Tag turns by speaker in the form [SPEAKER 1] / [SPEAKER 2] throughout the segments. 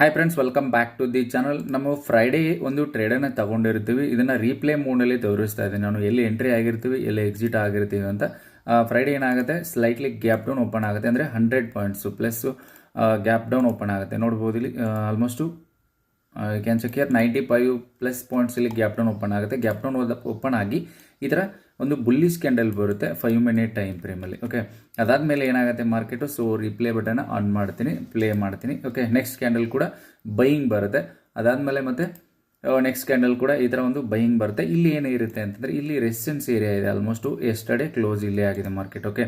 [SPEAKER 1] Hi friends welcome back to the channel ನಮ್ಮ Friday ಒಂದು ಟ್ರೇಡನ್ನು ತಗೊಂಡಿರ್ತೀವಿ. ಇದನ್ನು ರೀಪ್ಲೇ ಮೂಡಲ್ಲಿ ತೋರಿಸ್ತಾ ಇದ್ದೀನಿ. ನಾನು ಎಲ್ಲಿ ಎಂಟ್ರಿ ಆಗಿರ್ತೀವಿ, ಎಲ್ಲಿ ಎಕ್ಸಿಟ್ ಆಗಿರ್ತೀವಿ ಅಂತ. ಫ್ರೈಡೇ ಏನಾಗುತ್ತೆ? ಸ್ಲೈಟ್ಲಿ ಗ್ಯಾಪ್ ಡೌನ್ ಓಪನ್ ಆಗುತ್ತೆ. ಅಂದರೆ hundred points plus gap down open ಆಗುತ್ತೆ. ನೋಡ್ಬೋದು ಇಲ್ಲಿ ಆಲ್ಮೋಸ್ಟು ಕ್ಯಾನ್ ಇಯರ್ ನೈಂಟಿ ಫೈವ್ ಪ್ಲಸ್ ಪಾಯಿಂಟ್ಸ್ ಇಲ್ಲಿ ಗ್ಯಾಪ್ ಡೌನ್ ಓಪನ್ ಆಗುತ್ತೆ. ಗ್ಯಾಪ್ ಡೌನ್ ಓಪನ್ ಆಗಿ ಈ ಥರ ಒಂದು ಬುಲ್ಲಿ ಕ್ಯಾಂಡಲ್ ಬರುತ್ತೆ ಫೈವ್ ಮಿನಿಟ್ ಟೈಮ್ ಫ್ರೇಮಲ್ಲಿ ಓಕೆ ಅದಾದಮೇಲೆ ಏನಾಗುತ್ತೆ market so replay button on ಮಾಡ್ತೀನಿ ಪ್ಲೇ ಮಾಡ್ತೀನಿ ಓಕೆ ನೆಕ್ಸ್ಟ್ ಕ್ಯಾಂಡಲ್ ಕೂಡ ಬೈಯಿಂಗ್ ಬರುತ್ತೆ. ಅದಾದಮೇಲೆ ಮತ್ತೆ ನೆಕ್ಸ್ಟ್ ಕ್ಯಾಂಡಲ್ ಕೂಡ ಈ ಥರ ಒಂದು ಬೈಯಿಂಗ್ ಬರುತ್ತೆ. ಇಲ್ಲಿ ಏನಿರುತ್ತೆ ಅಂತಂದರೆ, ಇಲ್ಲಿ ರೆಸಿಡೆನ್ಸ್ ಏರಿಯಾ ಇದೆ. ಆಲ್ಮೋಸ್ಟು ಎಸ್ಟರ್ಡೇ ಕ್ಲೋಸ್ ಇಲ್ಲೇ ಆಗಿದೆ ಮಾರ್ಕೆಟ್ ಓಕೆ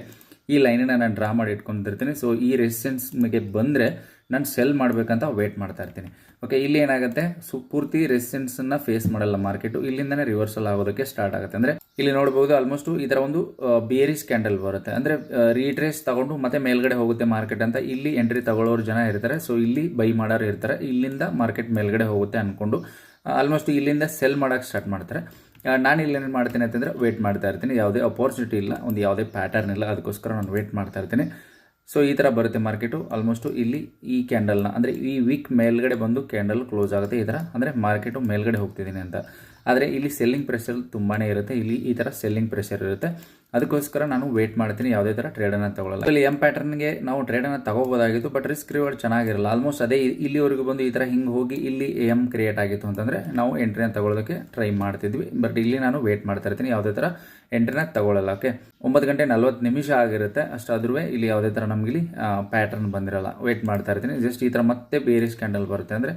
[SPEAKER 1] ಈ ಲೈನನ್ನ ನಾನು ಡ್ರಾ ಮಾಡಿ ಇಟ್ಕೊಂಡಿರ್ತೀನಿ. ಸೊ ಈ ರೆಸಿಸ್ಟೆನ್ಸ್ ಮಗೆ ಬಂದರೆ ನಾನು ಸೆಲ್ ಮಾಡಬೇಕಂತ ವೇಟ್ ಮಾಡ್ತಾ ಇರ್ತೀನಿ. ಓಕೆ ಇಲ್ಲಿ ಏನಾಗುತ್ತೆ? ಸು, ಪೂರ್ತಿ ರೆಸಿಸ್ಟೆನ್ಸನ್ನು ಫೇಸ್ ಮಾಡಲ್ಲ ಮಾರ್ಕೆಟು ಇಲ್ಲಿಂದನೇ ರಿವರ್ಸಲ್ ಆಗೋದಕ್ಕೆ ಸ್ಟಾರ್ಟ್ ಆಗುತ್ತೆ. ಅಂದರೆ ಇಲ್ಲಿ ನೋಡಬಹುದು ಆಲ್ಮೋಸ್ಟ್ ಈ ಒಂದು ಬಿಯರಿಸ್ ಕ್ಯಾಂಡಲ್ ಬರುತ್ತೆ. ಅಂದರೆ ರೀಟ್ರೇಸ್ ತಗೊಂಡು ಮತ್ತೆ ಮೇಲ್ಗಡೆ ಹೋಗುತ್ತೆ ಮಾರ್ಕೆಟ್ ಅಂತ ಇಲ್ಲಿ ಎಂಟ್ರಿ ತಗೊಳ್ಳೋರು ಜನ ಇರ್ತಾರೆ. ಸೊ ಇಲ್ಲಿ ಬೈ ಮಾಡೋರು ಇರ್ತಾರೆ. ಇಲ್ಲಿಂದ ಮಾರ್ಕೆಟ್ ಮೇಲ್ಗಡೆ ಹೋಗುತ್ತೆ ಅಂದ್ಕೊಂಡು ಆಲ್ಮೋಸ್ಟ್ ಇಲ್ಲಿಂದ ಸೆಲ್ ಮಾಡೋಕ್ಕೆ ಸ್ಟಾರ್ಟ್ ಮಾಡ್ತಾರೆ. ನಾನು ಇಲ್ಲಿ ಏನು ಮಾಡ್ತೀನಿ ಅಂತಂದರೆ ವೇಟ್ ಮಾಡ್ತಾ ಇರ್ತೀನಿ. ಯಾವುದೇ ಅಪಾರ್ಚುನಿಟಿ ಇಲ್ಲ. ಒಂದು ಯಾವುದೇ ಪ್ಯಾಟರ್ನ್ ಇಲ್ಲ. ಅದಕ್ಕೋಸ್ಕರ ನಾನು ವೇಟ್ ಮಾಡ್ತಾ ಇರ್ತೀನಿ. ಸೊ ಈ ಥರ ಬರುತ್ತೆ ಮಾರ್ಕೆಟು ಆಲ್ಮೋಸ್ಟು ಇಲ್ಲಿ ಈ ಕ್ಯಾಂಡಲ್ನ ಅಂದರೆ ಈ ವೀಕ್ ಮೇಲ್ಗಡೆ ಬಂದು ಕ್ಯಾಂಡಲ್ ಕ್ಲೋಸ್ ಆಗುತ್ತೆ ಈ ಥರ ಅಂದರೆ ಮಾರ್ಕೆಟು ಮೇಲ್ಗಡೆ ಹೋಗ್ತಿದ್ದೀನಿ ಅಂತ. ಆದರೆ ಇಲ್ಲಿ ಸೆಲ್ಲಿಂಗ್ ಪ್ರೆಷರ್ ತುಂಬಾ ಇರುತ್ತೆ. ಇಲ್ಲಿ ಈ ಥರ ಸೆಲ್ಲಿಂಗ್ ಪ್ರೆಷರ್ ಇರುತ್ತೆ. ಅದಕ್ಕೋಸ್ಕರ ನಾನು ವೇಟ್ ಮಾಡ್ತೀನಿ. ಯಾವುದೇ ಥರ ಟ್ರೇಡನ್ನು ತಗೊಳ್ಳಲ್ಲ. ಇಲ್ಲಿ ಎಂ ಪ್ಯಾಟರ್ನ್ಗೆ ನಾವು ಟ್ರೇಡನ್ನು ತಗೋಬೋದಾಗಿತ್ತು ಬಟ್ ರಿಸ್ಕ್ ರಿವಾರ್ಡ್ ಚೆನ್ನಾಗಿರಲ್ಲ. ಆಲ್ಮೋಸ್ಟ್ ಅದೇ ಇಲ್ಲಿವರೆಗೂ ಬಂದು ಈ ಥರ ಹಿಂಗೆ ಹೋಗಿ ಇಲ್ಲಿ ಎಂ ಕ್ರಿಯೇಟ್ ಆಗಿತ್ತು ಅಂತಂದರೆ ನಾವು ಎಂಟ್ರಿನ ತಗೊಳ್ಳೋದಕ್ಕೆ ಟ್ರೈ ಮಾಡ್ತಿದ್ವಿ. ಬಟ್ ಇಲ್ಲಿ ನಾನು ವೇಟ್ ಮಾಡ್ತಾ ಇರ್ತೀನಿ. ಯಾವುದೇ ಥರ ಎಂಟ್ರಿನ ತಗೊಳ್ಳಲ್ಲ ಓಕೆ ಒಂಬತ್ತು ಗಂಟೆ ನಲ್ವತ್ತು ನಿಮಿಷ ಆಗಿರುತ್ತೆ. ಅಷ್ಟಾದ್ರೂ ಇಲ್ಲಿ ಯಾವುದೇ ಥರ ನಮ್ಗೆ ಇಲ್ಲಿ ಪ್ಯಾಟರ್ನ್ ಬಂದಿರಲ್ಲ. ವೇಟ್ ಮಾಡ್ತಾ ಇರ್ತೀನಿ. ಜಸ್ಟ್ ಈ ಥರ ಮತ್ತೆ ಬೇರೆ ಸ್ಕ್ಯಾಂಡಲ್ ಬರುತ್ತೆ. ಅಂದರೆ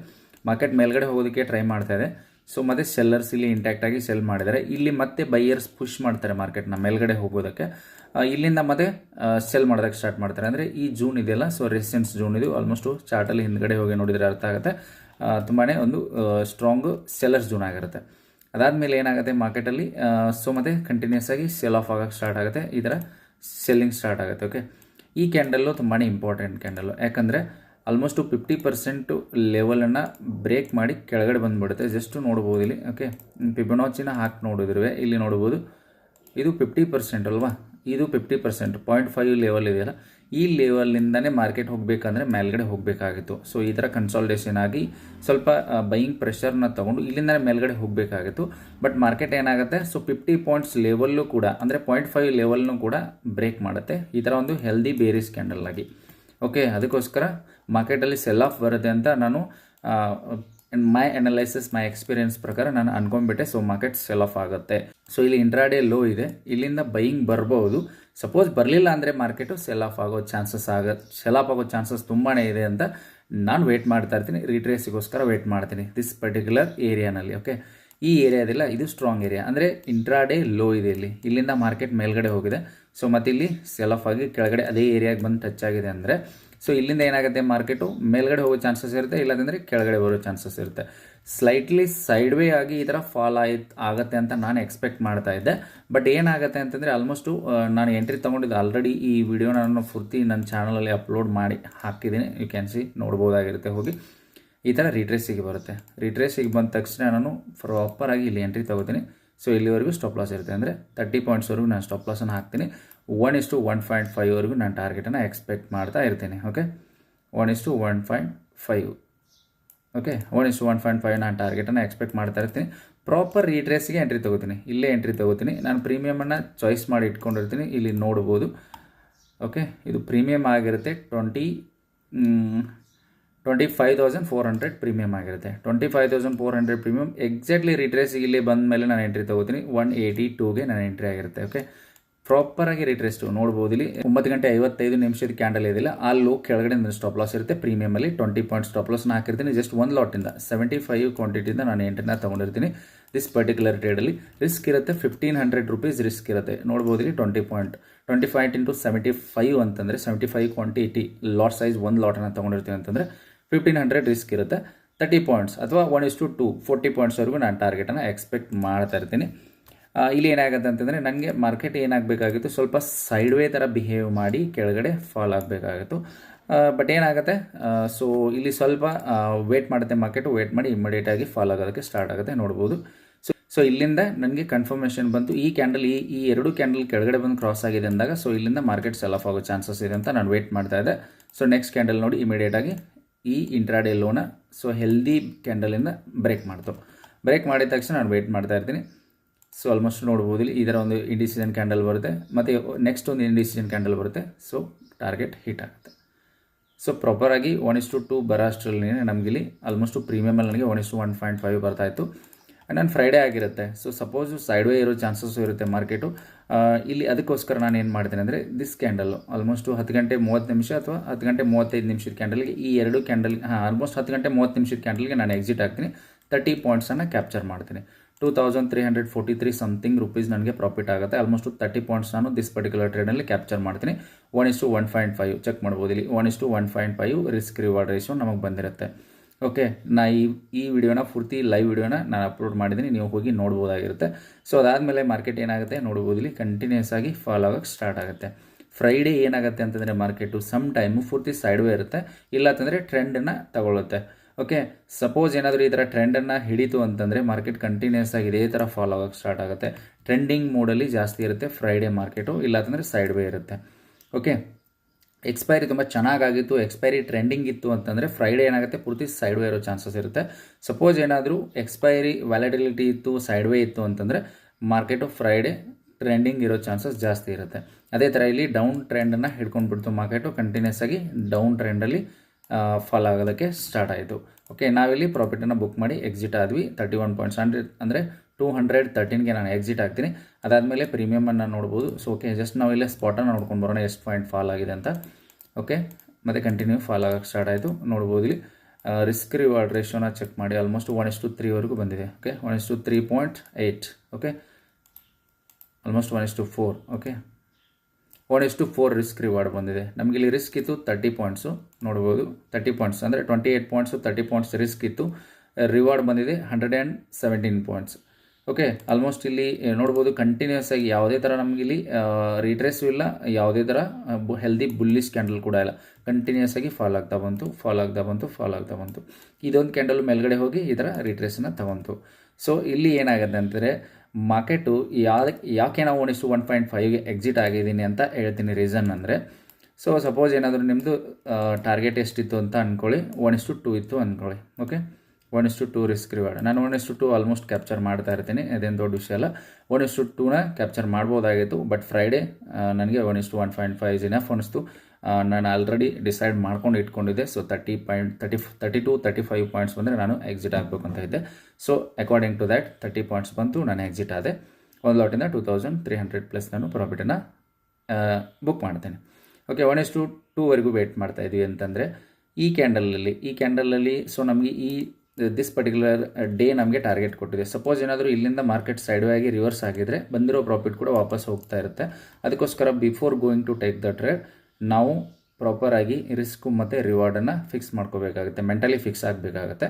[SPEAKER 1] ಮಾರ್ಕೆಟ್ ಮೇಲ್ಗಡೆ ಹೋಗೋದಕ್ಕೆ ಟ್ರೈ ಮಾಡ್ತಾ ಇದೆ ಸೊ ಮತ್ತೆ ಸೆಲ್ಲರ್ಸ್ ಇಲ್ಲಿ ಇಂಟ್ಯಾಕ್ಟ್ ಆಗಿ ಸೆಲ್ ಮಾಡಿದ್ದಾರೆ. ಇಲ್ಲಿ ಮತ್ತೆ ಬೈಯರ್ಸ್ ಪುಷ್ ಮಾಡ್ತಾರೆ ಮಾರ್ಕೆಟ್ನ ಮೇಲ್ಗಡೆ ಹೋಗೋದಕ್ಕೆ. ಇಲ್ಲಿಂದ ಮತ್ತೆ ಸೆಲ್ ಮಾಡೋದಕ್ಕೆ ಸ್ಟಾರ್ಟ್ ಮಾಡ್ತಾರೆ. ಅಂದರೆ ಈ ಜೂನ್ ಇದೆಯಲ್ಲ ಸೊ ರೆಸಿಡೆನ್ಸ್ ಜೂನ್ ಇದು ಆಲ್ಮೋಸ್ಟು ಚಾರ್ಟಲ್ಲಿ ಹಿಂದ್ಗಡೆ ಹೋಗಿ ನೋಡಿದರೆ ಅರ್ಥ ಆಗುತ್ತೆ. ತುಂಬಾ ಒಂದು ಸ್ಟ್ರಾಂಗ್ ಸೆಲ್ಲರ್ಸ್ ಜೂನ್ ಆಗಿರುತ್ತೆ. ಅದಾದಮೇಲೆ ಏನಾಗುತ್ತೆ ಮಾರ್ಕೆಟಲ್ಲಿ ಸೊ ಮತ್ತೆ ಕಂಟಿನ್ಯೂಸ್ ಆಗಿ ಸೆಲ್ ಆಫ್ ಆಗೋಕ್ಕೆ ಸ್ಟಾರ್ಟ್ ಆಗುತ್ತೆ. ಈ ಥರ ಸೆಲ್ಲಿಂಗ್ ಸ್ಟಾರ್ಟ್ ಆಗುತ್ತೆ ಓಕೆ ಈ ಕ್ಯಾಂಡಲ್ಲು ತುಂಬಾ ಇಂಪಾರ್ಟೆಂಟ್ ಕ್ಯಾಂಡಲ್ಲು ಯಾಕಂದರೆ ಆಲ್ಮೋಸ್ಟು ಫಿಫ್ಟಿ ಪರ್ಸೆಂಟು ಲೆವೆಲನ್ನು ಬ್ರೇಕ್ ಮಾಡಿ ಕೆಳಗಡೆ ಬಂದುಬಿಡುತ್ತೆ. ಜಸ್ಟು ನೋಡ್ಬೋದು ಇಲ್ಲಿ ಓಕೆ ಪಿಬನಾಚಿನ ಹಾಕಿ ನೋಡಿದ್ರೆ ಇಲ್ಲಿ ನೋಡ್ಬೋದು. ಇದು ಫಿಫ್ಟಿ ಪರ್ಸೆಂಟ್ ಅಲ್ವಾ? ಇದು fifty percent point five level ಇದೆಯಲ್ಲ? ಈ ಲೆವೆಲ್ನಿಂದನೇ ಮಾರ್ಕೆಟ್ ಹೋಗಬೇಕಂದ್ರೆ ಮೇಲ್ಗಡೆ ಹೋಗಬೇಕಾಗಿತ್ತು. ಸೊ ಈ ಥರ ಕನ್ಸಾಲ್ಟೇಷನ್ ಆಗಿ ಸ್ವಲ್ಪ ಬೈಯಿಂಗ್ ಪ್ರೆಷರ್ನ ತೊಗೊಂಡು ಇಲ್ಲಿಂದನೇ ಮೇಲ್ಗಡೆ ಹೋಗಬೇಕಾಗಿತ್ತು. ಬಟ್ ಮಾರ್ಕೆಟ್ ಏನಾಗುತ್ತೆ? ಸೊ ಫಿಫ್ಟಿ ಪಾಯಿಂಟ್ಸ್ ಲೆವೆಲ್ಲು ಕೂಡ, ಅಂದರೆ ಪಾಯಿಂಟ್ ಫೈವ್ ಲೆವೆಲ್ನು ಕೂಡ ಬ್ರೇಕ್ ಮಾಡುತ್ತೆ. ಈ ಥರ ಒಂದು ಹೆಲ್ದಿ ಬೇರಿಸ್ ಕ್ಯಾಂಡಲ್ ಆಗಿ. ಓಕೆ ಅದಕ್ಕೋಸ್ಕರ ಮಾರ್ಕೆಟಲ್ಲಿ ಸೆಲ್ ಆಫ್ ಬರುತ್ತೆ ಅಂತ ನಾನು ಮೈ ಅನಲೈಸಿಸ್ ಮೈ ಎಕ್ಸ್ಪೀರಿಯನ್ಸ್ ಪ್ರಕಾರ ನಾನು ಅನ್ಕೊಂಡ್ಬಿಟ್ಟೆ. ಸೊ ಮಾರ್ಕೆಟ್ ಸೆಲ್ ಆಫ್ ಆಗುತ್ತೆ. ಸೊ ಇಲ್ಲಿ ಇಂಟ್ರಾಡೇ ಲೋ ಇದೆ. ಇಲ್ಲಿಂದ ಬೈಯಿಂಗ್ ಬರ್ಬೋದು. ಸಪೋಸ್ ಬರಲಿಲ್ಲ ಅಂದರೆ ಮಾರ್ಕೆಟು ಸೆಲ್ ಆಫ್ ಆಗೋ ಚಾನ್ಸಸ್ ಆಗ ಸೆಲ್ ಆಫ್ ಆಗೋ ಚಾನ್ಸಸ್ ತುಂಬಾ ಇದೆ ಅಂತ ನಾನು ವೇಟ್ ಮಾಡ್ತಾ ಇರ್ತೀನಿ. ರಿಟ್ರೇಸಿಗೋಸ್ಕರ ವೇಟ್ ಮಾಡ್ತೀನಿ. ದಿಸ್ ಪರ್ಟಿಕ್ಯುಲರ್ ಏರಿಯಾನಲ್ಲಿ ಓಕೆ ಈ ಏರಿಯಾದಿಲ್ಲ ಇದು ಸ್ಟ್ರಾಂಗ್ ಏರಿಯಾ ಅಂದರೆ ಇಂಟ್ರಾಡೇ ಲೋ ಇದೆ ಇಲ್ಲಿ. ಇಲ್ಲಿಂದ ಮಾರ್ಕೆಟ್ ಮೇಲ್ಗಡೆ ಹೋಗಿದೆ. ಸೊ ಮತ್ತಿಲ್ಲಿ ಸೆಲ್ ಆಫ್ ಆಗಿ ಕೆಳಗಡೆ ಅದೇ ಏರಿಯಾಗೆ ಬಂದು ಟಚ್ ಆಗಿದೆ ಅಂದರೆ ಸೊ ಇಲ್ಲಿಂದ ಏನಾಗುತ್ತೆ ಮಾರ್ಕೆಟು ಮೇಲ್ಗಡೆ ಹೋಗೋ ಚಾನ್ಸಸ್ ಇರುತ್ತೆ ಇಲ್ಲದಂದರೆ ಕೆಳಗಡೆ ಬರೋ ಚಾನ್ಸಸ್ ಇರುತ್ತೆ. ಸ್ಲೈಟ್ಲಿ ಸೈಡ್ ವೇ ಆಗಿ ಈ ಥರ ಫಾಲ್ ಆಯ್ತು ಆಗುತ್ತೆ ಅಂತ ನಾನು ಎಕ್ಸ್ಪೆಕ್ಟ್ ಮಾಡ್ತಾ ಇದ್ದೆ. ಬಟ್ ಏನಾಗುತ್ತೆ ಅಂತಂದರೆ ಆಲ್ಮೋಸ್ಟು ನಾನು ಎಂಟ್ರಿ ತೊಗೊಂಡಿದ್ದು ಆಲ್ರೆಡಿ ಈ ವಿಡಿಯೋ ನಾನು ಪೂರ್ತಿ ನನ್ನ ಚಾನಲಲ್ಲಿ ಅಪ್ಲೋಡ್ ಮಾಡಿ ಹಾಕಿದ್ದೀನಿ. ಯು ಕ್ಯಾನ್ ಸಿ ನೋಡ್ಬೋದಾಗಿರುತ್ತೆ, ಹೋಗಿ. ಈ ಥರ ರಿಟ್ರೇಸಿಗೆ ಬರುತ್ತೆ. ರಿಟ್ರೇಸಿಗೆ ಬಂದ ತಕ್ಷಣ ನಾನು ಪ್ರಾಪರಾಗಿ ಇಲ್ಲಿ ಎಂಟ್ರಿ ತೊಗೋತೀನಿ. ಸೊ ಇಲ್ಲಿವರೆಗೂ ಸ್ಟಾಪ್ ಲಾಸ್ ಇರುತ್ತೆ. ಅಂದರೆ ತರ್ಟಿ ಪಾಯಿಂಟ್ಸ್ವರೆಗೂ ನಾನು ಸ್ಟಾಪ್ ಲಾಸನ್ನು ಹಾಕ್ತೀನಿ. One is to one point ಫೈವ್ವರೆಗೂ ನಾನು ಟಾರ್ಗೆಟನ್ನು ಎಕ್ಸ್ಪೆಕ್ಟ್ ಮಾಡ್ತಾ ಇರ್ತೀನಿ. Okay one is to one point five okay one is to one point five ನಾನು ಟಾರ್ಗೆಟನ್ನು ಎಕ್ಸ್ಪೆಕ್ಟ್ ಮಾಡ್ತಾ ಇರ್ತೀನಿ. ಪ್ರಾಪರ್ ರೀಡ್ರೆಸ್ಗೆ ಎಂಟ್ರಿ ತೊಗೋತೀನಿ. ಇಲ್ಲೇ ಎಂಟ್ರಿ ತೊಗೋತೀನಿ. ನಾನು ಪ್ರೀಮಿಯಮನ್ನು ಚಾಯ್ಸ್ ಮಾಡಿ ಇಟ್ಕೊಂಡಿರ್ತೀನಿ. ಇಲ್ಲಿ ನೋಡ್ಬೋದು. ಓಕೆ ಇದು ಪ್ರೀಮಿಯಮ್ ಆಗಿರುತ್ತೆ. Twenty twenty five thousand four hundred premium ಆಗಿರುತ್ತೆ. Twenty five thousand four hundred premium exactly retrace ಇಲ್ಲಿ ಬಂದ ಮೇಲೆ ನಾನು ಎಂಟ್ರಿ ತೊಗೋತೀನಿ. ಒನ್ ಏಯ್ಟಿ ಟೂಗೆ ನಾನು ಎಂಟ್ರಿ ಆಗಿರುತ್ತೆ ಓಕೆ ಪ್ರಾಪರಾಗಿ ರಿಟ್ರೆಸ್ಟು ನೋಡ್ಬೋದು ಇಲ್ಲಿ. ಒಂಬತ್ತು ಗಂಟೆ ಐವತ್ತೈದು ನಿಮಿಷದ ಕ್ಯಾಂಡಲ್ ಇದಿಲ್ಲ. ಲೋ ಕೆಳಗಡೆ ಸ್ಟಾಪ್ ಲಾಸ್ ಇರುತ್ತೆ. ಪ್ರೀಮಿಯಮಲ್ಲಿ ಟ್ವೆಂಟಿ ಪಾಯಿಂಟ್ ಸ್ಟಾಪ್ ಲಾಸ್ನ ಹಾಕಿರ್ತೀನಿ. ಜಸ್ಟ್ ಒಂದು ಲಾಟಿಂದ ಸೆವೆಂಟಿ ಫೈವ್ ಕ್ವಾಂಟಿಟಿಯಿಂದ ನಾನು ಎಂಟ್ರಿನ ತೊಗೊಂಡಿರ್ತೀನಿ. ದಿಸ್ ಪರ್ಟಿಕ್ಯುಲರ್ ಟ್ರೇಡಲ್ಲಿ ರಿಸ್ಕ್ ಇರುತ್ತೆ. ಫಿಫ್ಟೀನ್ ಹಂಡ್ರೆಡ್ ರುಪೀಸ್ ರಿಸ್ಕ್ ಇರುತ್ತೆ. ನೋಡ್ಬೋದು ಇಲ್ಲಿ twenty point twenty five into seventy five ಅಂತಂದರೆ seventy five quantity lot size ಒಂದು ಲಾಟನ್ನು ತೊಗೊಂಡಿರ್ತೀನಿ ಅಂತಂದರೆ ಫಿಫ್ಟೀನ್ ಹಂಡ್ರೆಡ್ ರಿಸ್ಕ್ ಇರುತ್ತೆ. ತರ್ಟಿ ಪಾಯಿಂಟ್ಸ್ ಅಥವಾ one is to two forty ಪಾಯಿಂಟ್ಸ್ವರೆಗೂ ನಾನು ಟಾರ್ಗೆಟನ್ನು ಎಕ್ಸ್ಪೆಕ್ಟ್ ಮಾಡ್ತಾ ಇರ್ತೀನಿ. ಇಲ್ಲಿ ಏನಾಗುತ್ತೆ ಅಂತಂದರೆ ನನಗೆ ಮಾರ್ಕೆಟ್ ಏನಾಗಬೇಕಾಗಿತ್ತು? ಸ್ವಲ್ಪ ಸೈಡ್ ವೇ ಥರ ಬಿಹೇವ್ ಮಾಡಿ ಕೆಳಗಡೆ ಫಾಲ್ ಆಗಬೇಕಾಗಿತ್ತು. ಬಟ್ ಏನಾಗುತ್ತೆ? ಸೊ ಇಲ್ಲಿ ಸ್ವಲ್ಪ ವೇಟ್ ಮಾಡುತ್ತೆ ಮಾರ್ಕೆಟು ವೇಟ್ ಮಾಡಿ ಇಮಿಡಿಯೇಟಾಗಿ ಫಾಲ್ ಆಗೋದಕ್ಕೆ ಸ್ಟಾರ್ಟ್ ಆಗುತ್ತೆ ನೋಡ್ಬೋದು. ಸೊ ಸೊ ಇಲ್ಲಿಂದ ನನಗೆ ಕನ್ಫರ್ಮೇಷನ್ ಬಂತು. ಈ ಕ್ಯಾಂಡಲ್ ಈ ಈ ಎರಡು ಕ್ಯಾಂಡಲ್ ಕೆಳಗಡೆ ಬಂದು ಕ್ರಾಸ್ ಆಗಿದೆ ಅಂದಾಗ ಸೊ ಇಲ್ಲಿಂದ ಮಾರ್ಕೆಟ್ ಸೆಲ್ ಆಫ್ ಆಗೋ ಚಾನ್ಸಸ್ ಇದೆ ಅಂತ ನಾನು ವೇಟ್ ಮಾಡ್ತಾ ಇದ್ದೆ. ಸೊ ನೆಕ್ಸ್ಟ್ ಕ್ಯಾಂಡಲ್ ನೋಡಿ ಇಮಿಡಿಯೇಟಾಗಿ ಈ ಇಂಟ್ರಾಡೇ ಲೋನ ಸೊ ಹೆಲ್ದಿ ಕ್ಯಾಂಡಲಿಂದ ಬ್ರೇಕ್ ಮಾಡ್ತು. ಬ್ರೇಕ್ ಮಾಡಿದ ತಕ್ಷಣ ನಾನು ವೆಯ್ಟ್ ಮಾಡ್ತಾ ಇರ್ತೀನಿ. ಸೊ ಆಲ್ಮೋಸ್ಟ್ ನೋಡ್ಬೋದು ಇಲ್ಲಿ ಇದರ ಒಂದು ಇಂಡಿಸಿಜನ್ ಕ್ಯಾಂಡಲ್ ಬರುತ್ತೆ. ಮತ್ತು ನೆಕ್ಸ್ಟ್ ಒಂದು ಇಂಡಿಸಿಜನ್ ಕ್ಯಾಂಡಲ್ ಬರುತ್ತೆ. ಸೊ ಟಾರ್ಗೆಟ್ ಹಿಟ್ ಆಗುತ್ತೆ. ಸೊ ಪ್ರಾಪರಾಗಿ ಒನ್ ಇಸ್ ಟು ಟು ಬರೋ ಅಷ್ಟರಲ್ಲಿ ನಮಗಿಲ್ಲಿ ಆಲ್ಮೋಸ್ಟ್ ಪ್ರೀಮಿಯಮಲ್ಲಿ ನನಗೆ one is to one point five ಬರ್ತಾ ಇತ್ತು. ಆ್ಯಂಡ್ ನಾನು ಫ್ರೈಡೇ ಆಗಿರುತ್ತೆ. ಸೊ ಸಪೋಸು ಸೈಡ್ ವೇ ಇರೋ ಚಾನ್ಸಸ್ಸು ಇರುತ್ತೆ ಮಾರ್ಕೆಟು ಇಲ್ಲಿ ಅದಕ್ಕೋಸ್ಕರ ನಾನು ಏನು ಮಾಡ್ತೀನಿ ಅಂದರೆ ದಿಸ್ ಕ್ಯಾಂಡಲ್ಲು ಆಲ್ಮೋಸ್ಟು ಹತ್ತು ಗಂಟೆ ಮೂವತ್ತು ನಿಮಿಷ ಅಥವಾ ಹತ್ತು ಗಂಟೆ ಮೂವತ್ತೈದು ನಿಮಿಷದ ಕ್ಯಾಂಡಲ್ಗೆ ಈ ಎರಡು ಕ್ಯಾಂಡಲ್ ಹಾಂ ಆಲ್ಮೋಸ್ಟ್ ಹತ್ತು ಗಂಟೆ ಮೂವತ್ತು ನಿಮಿಷದ ಕ್ಯಾಂಡಲ್ಗೆ ನಾನು ಎಕ್ಸಿಟ್ ಆಗ್ತೀನಿ ತರ್ಟಿ ಪಾಯಿಂಟ್ಸನ್ನು ಕ್ಯಾಪ್ಚರ್ ಮಾಡ್ತೀನಿ. Two thousand three hundred forty three something rupees ನನಗೆ ಪ್ರಾಫಿಟ್ ಆಗುತ್ತೆ. ಆಲ್ಮೋಸ್ಟ್ ತರ್ಟಿ ಪಾಯಿಂಟ್ಸ್ ನಾನು ದಿಸ್ ಪರ್ಟಿಕ್ಯುಲರ್ ಟ್ರೇಡಲ್ಲಿ ಕ್ಯಾಪ್ಚರ್ ಮಾಡ್ತೀನಿ. One is to one point five check ಮಾಡ್ಬೋದು ಇಲ್ಲಿ. One is to one point five risk reward ratio ನಮಗೆ ಬಂದಿರುತ್ತೆ. Okay, ನಾ ಈ ಈ ವಿಡಿಯೋನ ಪೂರ್ತಿ ಲೈವ್ ವಿಡಿಯೋನ ನಾನು ಅಪ್ಲೋಡ್ ಮಾಡಿದ್ದೀನಿ ನೀವು ಹೋಗಿ ನೋಡ್ಬೋದಾಗಿರುತ್ತೆ. ಸೊ ಅದಾದಮೇಲೆ ಮಾರ್ಕೆಟ್ ಏನಾಗುತ್ತೆ ನೋಡ್ಬೋದು, ಇಲ್ಲಿ ಕಂಟಿನ್ಯೂಸ್ ಆಗಿ ಫಾಲೋ ಆಗೋಕ್ಕೆ ಸ್ಟಾರ್ಟ್ ಆಗುತ್ತೆ. ಫ್ರೈಡೇ ಏನಾಗುತ್ತೆ ಅಂತಂದರೆ ಮಾರ್ಕೆಟು ಸಮ್ ಟೈಮು ಪೂರ್ತಿ ಸೈಡ್ವೇ ಇರುತ್ತೆ. ಇಲ್ಲ ಅಂತಂದರೆ ಟ್ರೆಂಡನ್ನು ತಗೊಳ್ಳುತ್ತೆ ಓಕೆ ಸಪೋಸ್ ಏನಾದರೂ ಈ ಥರ ಟ್ರೆಂಡನ್ನು ಹಿಡಿತು ಅಂತಂದರೆ ಮಾರ್ಕೆಟ್ ಕಂಟಿನ್ಯೂಸ್ ಆಗಿ ಇದೇ ಥರ ಫಾಲೋ ಆಗೋಕ್ಕೆ ಸ್ಟಾರ್ಟ್ ಆಗುತ್ತೆ. ಟ್ರೆಂಡಿಂಗ್ ಮೂಡಲ್ಲಿ ಜಾಸ್ತಿ ಇರುತ್ತೆ ಫ್ರೈಡೇ ಮಾರ್ಕೆಟು ಇಲ್ಲ ಅಂತಂದರೆ ಸೈಡ್ವೇ ಇರುತ್ತೆ. ಓಕೆ ಎಕ್ಸ್ಪೈರಿ ತುಂಬ ಚೆನ್ನಾಗಾಗಿತ್ತು ಎಕ್ಸ್ಪೈರಿ ಟ್ರೆಂಡಿಂಗ್ ಇತ್ತು ಅಂತಂದರೆ ಫ್ರೈಡೇ ಏನಾಗುತ್ತೆ? ಪೂರ್ತಿ ಸೈಡ್ ವೇ ಇರೋ ಚಾನ್ಸಸ್ ಇರುತ್ತೆ. ಸಪೋಸ್ ಏನಾದರೂ ಎಕ್ಸ್ಪೈರಿ ವ್ಯಾಲಿಡಿಲಿಟಿ ಇತ್ತು ಸೈಡ್ ವೇ ಇತ್ತು ಅಂತಂದರೆ ಮಾರ್ಕೆಟು ಫ್ರೈಡೇ ಟ್ರೆಂಡಿಂಗ್ ಇರೋ ಚಾನ್ಸಸ್ ಜಾಸ್ತಿ ಇರುತ್ತೆ. ಅದೇ ಥರ ಇಲ್ಲಿ ಡೌನ್ ಟ್ರೆಂಡನ್ನು ಹಿಡ್ಕೊಂಡ್ಬಿಡ್ತು ಮಾರ್ಕೆಟು ಕಂಟಿನ್ಯೂಸ್ ಆಗಿ ಡೌನ್ ಟ್ರೆಂಡಲ್ಲಿ ಫಾಲ್ ಆಗೋದಕ್ಕೆ ಸ್ಟಾರ್ಟ್ ಆಯಿತು. ಓಕೆ ನಾವಿಲ್ಲಿ ಪ್ರಾಫಿಟನ್ನು ಬುಕ್ ಮಾಡಿ ಎಕ್ಸಿಟ್ ಆದ್ವಿ. ತರ್ಟಿ ಒನ್ ಪಾಯಿಂಟ್ಸ್ ಹಂಡ್ರೆಡ್ ಅಂದರೆ ಟೂ ಹಂಡ್ರೆಡ್ ತರ್ಟೀನ್ಗೆ ನಾನು ಎಕ್ಸಿಟ್ ಆಗ್ತೀನಿ ಅದಾದಮೇಲೆ ಪ್ರೀಮಿಯಮನ್ನು ನೋಡ್ಬೋದು. ಸೊ ಓಕೆ ಜಸ್ಟ್ ನಾವು ಇಲ್ಲೇ ಸ್ಪಾಟನ್ನು ನೋಡ್ಕೊಂಡು ಬರೋಣ. ಎಷ್ಟು ಪಾಯಿಂಟ್ ಫಾಲ್ ಆಗಿದೆ ಅಂತ. ಓಕೆ ಮತ್ತು ಕಂಟಿನ್ಯೂ ಫಾಲ್ ಆಗೋಕ್ಕೆ ಸ್ಟಾರ್ಟ್ ಆಯಿತು. ನೋಡ್ಬೋದು ಇಲ್ಲಿ. ರಿಸ್ಕ್ ರಿವಾರ್ಡ್ ರೇಷೋನ ಚೆಕ್ ಮಾಡಿ. ಆಲ್ಮೋಸ್ಟ್ ಒನ್ ಇಷ್ಟು ತ್ರೀವರೆಗೂ ಬಂದಿದೆ. Okay one is to three point eight okay almost one is to four okay one is to four risk reward ಬಂದಿದೆ. ನಮಗೆ ಇಲ್ಲಿ ರಿಸ್ಕ್ ಇತ್ತು ತರ್ಟಿ ಪಾಯಿಂಟ್ಸು ನೋಡ್ಬೋದು. ತರ್ಟಿ ಪಾಯಿಂಟ್ಸ್ ಅಂದರೆ twenty eight points thirty points risk ಇತ್ತು reward ಬಂದಿದೆ hundred and seventeen points okay almost ಇಲ್ಲಿ ನೋಡ್ಬೋದು ಕಂಟಿನ್ಯೂಸ್ ಆಗಿ ಯಾವುದೇ ಥರ ನಮಗಿಲ್ಲಿ ರಿಟ್ರೇಸು ಇಲ್ಲ, ಯಾವುದೇ ಥರ ಹೆಲ್ದಿ ಬುಲ್ಲಿಶ್ ಕ್ಯಾಂಡಲ್ ಕೂಡ ಇಲ್ಲ. ಕಂಟಿನ್ಯೂಸ್ ಆಗಿ ಫಾಲ್ ಆಗ್ತಾ ಬಂತು ಫಾಲ್ ಆಗ್ತಾ ಬಂತು ಫಾಲ್ ಆಗ್ತಾ ಬಂತು. ಇದೊಂದು ಕ್ಯಾಂಡಲ್ ಮೇಲ್ಗಡೆ ಹೋಗಿ ಈ ಥರ ರೀಟ್ರೆಸ್ನ ತಗೊಂತು. ಸೊ ಇಲ್ಲಿ ಏನಾಗುತ್ತೆ ಅಂತಂದರೆ ಮಾರ್ಕೆಟು ಯಾವ್ದಕ್ಕೆ ಯಾಕೆ ನಾವು ಇಷ್ಟು ಒನ್ ಪಾಯಿಂಟ್ ಫೈವ್ಗೆ ಎಕ್ಸಿಟ್ ಆಗಿದ್ದೀನಿ ಅಂತ ಹೇಳ್ತೀನಿ ರೀಸನ್ ಅಂದರೆ ಸೊ ಸಪೋಸ್ ಏನಾದರೂ ನಿಮ್ಮದು ಟಾರ್ಗೆಟ್ ಎಷ್ಟಿತ್ತು ಅಂತ ಅಂದ್ಕೊಳ್ಳಿ ಇಷ್ಟು ಟೂ ಇತ್ತು ಅಂದ್ಕೊಳ್ಳಿ okay one is to two risk reward ನಾನು one is to two almost capture ಮಾಡ್ತಾ ಇರ್ತೀನಿ. ಅದೇನು ದೊಡ್ಡ ವಿಷಯ ಅಲ್ಲ. ಒನ್ ಇಸ್ಟು ಟೂನ ಕ್ಯಾಪ್ಚರ್ ಮಾಡ್ಬೋದಾಗಿತ್ತು ಬಟ್ ಫ್ರೈಡೇ ನನಗೆ one is to one point five enough ಅನಿಸ್ತು. ನಾನು ಆಲ್ರೆಡಿ ಡಿಸೈಡ್ ಮಾಡ್ಕೊಂಡು ಇಟ್ಕೊಂಡಿದ್ದೆ. So thirty point thirty thirty two thirty five points ಬಂದರೆ ನಾನು ಎಕ್ಸಿಟ್ ಆಗಬೇಕು ಅಂತ ಇದ್ದೆ. So according to that thirty points ಬಂತು, ನಾನು ಎಕ್ಸಿಟ್ ಆದೆ. ಒಂದು ಲಾಟಿಂದ two thousand three hundred plus ನಾನು ಪ್ರಾಫಿಟನ್ನ ಬುಕ್ ಮಾಡ್ತೇನೆ. ಓಕೆ ಒನ್ ಇಸ್ ಟು ಟೂವರೆಗೂ ವೇಟ್ ಮಾಡ್ತಾ ಇದ್ವಿ ಅಂತಂದರೆ, ಈ ಕ್ಯಾಂಡಲಲ್ಲಿ ಈ ಕ್ಯಾಂಡಲಲ್ಲಿ ಸೊ ನಮಗೆ ಈ ದಿಸ್ ಪರ್ಟಿಕ್ಯುಲರ್ ಡೇ ನಮಗೆ ಟಾರ್ಗೆಟ್ ಕೊಟ್ಟಿದೆ. ಸಪೋಸ್ ಏನಾದರೂ ಇಲ್ಲಿಂದ ಮಾರ್ಕೆಟ್ ಸೈಡ್ ಆಗಿ ರಿವರ್ಸ್ ಆಗಿದ್ರೆ ಬಂದಿರೋ ಪ್ರಾಫಿಟ್ ಕೂಡ ವಾಪಸ್ ಹೋಗ್ತಾ ಇರುತ್ತೆ. ಅದಕ್ಕೋಸ್ಕರ before going to take the trade ನಾವು ಪ್ರಾಪರಾಗಿ ರಿಸ್ಕು ಮತ್ತು ರಿವಾರ್ಡನ್ನು ಫಿಕ್ಸ್ ಮಾಡ್ಕೋಬೇಕಾಗುತ್ತೆ. ಮೆಂಟಲಿ ಫಿಕ್ಸ್ ಆಗಬೇಕಾಗತ್ತೆ.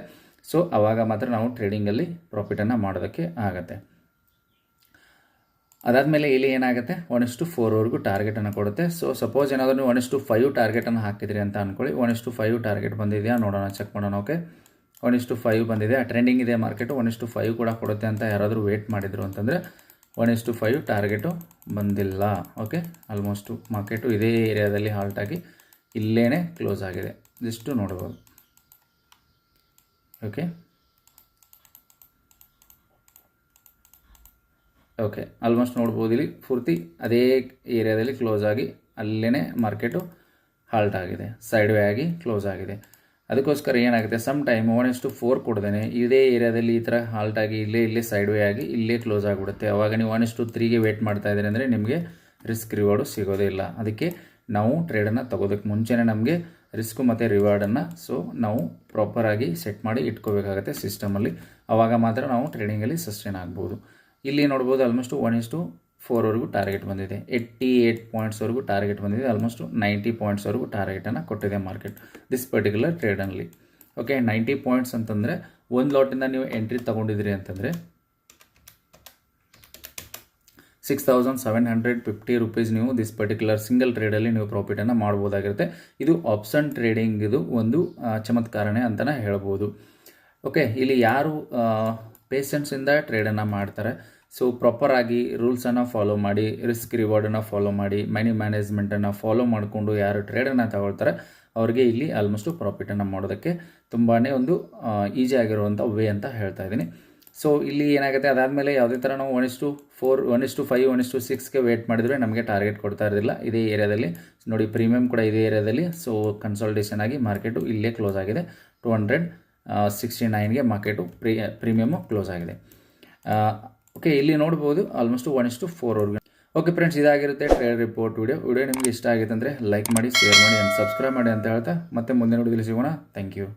[SPEAKER 1] ಸೊ ಆವಾಗ ಮಾತ್ರ ನಾವು ಟ್ರೇಡಿಂಗಲ್ಲಿ ಪ್ರಾಫಿಟನ್ನು ಮಾಡೋದಕ್ಕೆ ಆಗುತ್ತೆ. ಅದಾದಮೇಲೆ ಇಲ್ಲಿ ಏನಾಗುತ್ತೆ? ಒನ್ ಇಸ್ ಟು ಫೋರ್ವರೆಗೂ ಟಾರ್ಗೆಟನ್ನು ಕೊಡುತ್ತೆ. ಸೊ ಸಪೋಸ್ ಏನಾದರೂ ನೀವು ಒನ್ ಇಸ್ ಟು ಫೈವ್ ಟಾರ್ಗೆಟನ್ನು ಹಾಕಿದ್ರಿ ಅಂತ ಅಂದ್ಕೊಳ್ಳಿ one is to five target ಬಂದಿದೆಯಾ? ನೋಡೋಣ ಚೆಕ್ ಮಾಡೋಣ okay one is to five ಬಂದಿದೆ. ಟ್ರೆಂಡಿಂಗ್ ಇದೆ market one is to five ಕೂಡ ಕೊಡುತ್ತೆ ಅಂತ ಯಾರಾದರೂ ವೇಟ್ ಮಾಡಿದ್ರು ಅಂತಂದರೆ one is to five target ಬಂದಿಲ್ಲ. ಓಕೆ ಆಲ್ಮೋಸ್ಟು ಮಾರ್ಕೆಟು ಇದೇ ಏರಿಯಾದಲ್ಲಿ ಹಾಲ್ಟ್ ಆಗಿ ಇಲ್ಲೇ ಕ್ಲೋಸ್ ಆಗಿದೆ. ಇದಿಷ್ಟು ನೋಡ್ಬೋದು. ಓಕೆ ಓಕೆ ಆಲ್ಮೋಸ್ಟ್ ನೋಡ್ಬೋದು ಇಲ್ಲಿ. ಪೂರ್ತಿ ಅದೇ ಏರಿಯಾದಲ್ಲಿ ಕ್ಲೋಸ್ ಆಗಿ ಅಲ್ಲೇ ಮಾರ್ಕೆಟು ಹಾಲ್ಟ್ ಆಗಿದೆ. ಸೈಡ್ ವೇ ಆಗಿ ಕ್ಲೋಸ್ ಆಗಿದೆ. ಅದಕ್ಕೋಸ್ಕರ ಏನಾಗುತ್ತೆ? Some time one is to four ಕೊಡ್ದೇನೆ ಇದೇ ಏರಿಯಾದಲ್ಲಿ ಈ ಥರ ಹಾಲ್ಟ್ ಆಗಿ ಇಲ್ಲೇ ಇಲ್ಲೇ ಸೈಡ್ ವೇ ಆಗಿ ಇಲ್ಲೇ ಕ್ಲೋಸ್ ಆಗಿಬಿಡುತ್ತೆ. ಅವಾಗ ನೀವು ಒನ್ ಟು ತ್ರೀಗೆ ವೇಟ್ ಮಾಡ್ತಾ ಇದ್ದೀರಿ ಅಂದರೆ ನಿಮಗೆ ರಿಸ್ಕ್ ರಿವಾರ್ಡು ಸಿಗೋದೇ ಇಲ್ಲ. ಅದಕ್ಕೆ ನಾವು ಟ್ರೇಡನ್ನು ತಗೋದಕ್ಕೆ ಮುಂಚೆನೇ ನಮಗೆ ರಿಸ್ಕು ಮತ್ತು ರಿವಾರ್ಡನ್ನು ಸೊ ನಾವು ಪ್ರಾಪರಾಗಿ ಸೆಟ್ ಮಾಡಿ ಇಟ್ಕೋಬೇಕಾಗತ್ತೆ ಸಿಸ್ಟಮಲ್ಲಿ ಅವಾಗ ಮಾತ್ರ ನಾವು ಟ್ರೇಡಿಂಗಲ್ಲಿ ಸಸ್ಟೈನ್ ಆಗ್ಬೋದು. ಇಲ್ಲಿ ನೋಡ್ಬೋದು ಆಲ್ಮೋಸ್ಟ್ ಒನ್ ಇಷ್ಟು ಫೋರ್ವರೆಗೂ ಟಾರ್ಗೆಟ್ ಬಂದಿದೆ. ಏಯ್ಟಿ ಏಯ್ಟ್ ಪಾಯಿಂಟ್ಸ್ವರೆಗೂ ಟಾರ್ಗೆಟ್ ಬಂದಿದೆ. ಆಲ್ಮೋಸ್ಟ್ ನೈಂಟಿ ಪಾಯಿಂಟ್ಸ್ವರೆಗೂ ಟಾರ್ಗೆಟನ್ನು ಕೊಟ್ಟಿದೆ ಮಾರ್ಕೆಟ್ ದಿಸ್ ಪರ್ಟಿಕ್ಯುಲರ್ ಟ್ರೇಡಲ್ಲಿ ಓಕೆ ನೈಂಟಿ ಪಾಯಿಂಟ್ಸ್ ಅಂತಂದರೆ ಒಂದು ಲಾಟಿಂದ ನೀವು ಎಂಟ್ರಿ ತೊಗೊಂಡಿದ್ರಿ ಅಂತಂದರೆ six thousand seven hundred fifty rupees ನೀವು ದಿಸ್ ಪರ್ಟಿಕ್ಯುಲರ್ ಸಿಂಗಲ್ ಟ್ರೇಡಲ್ಲಿ ನೀವು ಪ್ರಾಫಿಟನ್ನು ಮಾಡ್ಬೋದಾಗಿರುತ್ತೆ. ಇದು ಆಪ್ಷನ್ ಟ್ರೇಡಿಂಗ್ ಇದು ಒಂದು ಚಮತ್ಕಾರನೇ ಅಂತಲೇ ಹೇಳ್ಬೋದು. ಓಕೆ ಇಲ್ಲಿ ಯಾರು ಪೇಷನ್ಸಿಂದ ಟ್ರೇಡನ್ನು ಮಾಡ್ತಾರೆ? ಸೊ ಪ್ರಾಪರಾಗಿ ರೂಲ್ಸನ್ನು ಫಾಲೋ ಮಾಡಿ ರಿಸ್ಕ್ ರಿವಾರ್ಡನ್ನು ಫಾಲೋ ಮಾಡಿ ಮನಿ ಮ್ಯಾನೇಜ್ಮೆಂಟನ್ನು ಫಾಲೋ ಮಾಡಿಕೊಂಡು ಯಾರು ಟ್ರೇಡನ್ನು ತಗೊಳ್ತಾರೆ, ಅವರಿಗೆ ಇಲ್ಲಿ ಆಲ್ಮೋಸ್ಟು ಪ್ರಾಫಿಟನ್ನು ಮಾಡೋದಕ್ಕೆ ತುಂಬಾ ಒಂದು ಈಸಿ ಆಗಿರುವಂಥ ವೇ ಅಂತ ಹೇಳ್ತಾ ಇದ್ದೀನಿ. ಸೊ ಇಲ್ಲಿ ಏನಾಗುತ್ತೆ? ಅದಾದಮೇಲೆ ಯಾವುದೇ ಥರ ನಾವು one is to four one is to five one is to ಸಿಕ್ಸ್ಗೆ wait ಮಾಡಿದರೆ ನಮಗೆ ಟಾರ್ಗೆಟ್ ಕೊಡ್ತಾ ಇರಲಿಲ್ಲ ಇದೇ ಏರಿಯಾದಲ್ಲಿ ನೋಡಿ ಪ್ರೀಮಿಯಂ ಕೂಡ ಇದೇ ಏರಿಯಾದಲ್ಲಿ ಸೊ ಕನ್ಸಲ್ಟೇಷನ್ ಆಗಿ ಮಾರ್ಕೆಟು ಇಲ್ಲೇ ಕ್ಲೋಸ್ ಆಗಿದೆ. ಟು ಹಂಡ್ರೆಡ್ ಸಿಕ್ಸ್ಟಿ ನೈನ್ಗೆ ಮಾರ್ಕೆಟು ಪ್ರೀ ಪ್ರೀಮಿಯಮು ಕ್ಲೋಸ್ ಆಗಿದೆ. ಓಕೆ ಇಲ್ಲಿ ನೋಡ್ಬೋದು almost one is to four ಅವ್ರಿಗೆ ಓಕೆ ಫ್ರೆಂಡ್ಸ್ ಇದಾಗಿರುತ್ತೆ ಟ್ರೇಡ್ ರಿಪೋರ್ಟ್ ವಿಡಿಯೋ ವಿಡಿಯೋ ನಿಮಗೆ ಇಷ್ಟ ಅಂದರೆ ಲೈಕ್ ಮಾಡಿ ಶೇರ್ ಮಾಡಿ ಆ್ಯಂಡ್ ಸಬ್ಸ್ಕ್ರೈಬ್ ಮಾಡಿ ಅಂತ ಹೇಳ್ತಾ ಮತ್ತೆ ಮುಂದಿನ ವಿಡಿಯೋದಲ್ಲಿ ಸಿಗೋಣ. Thank you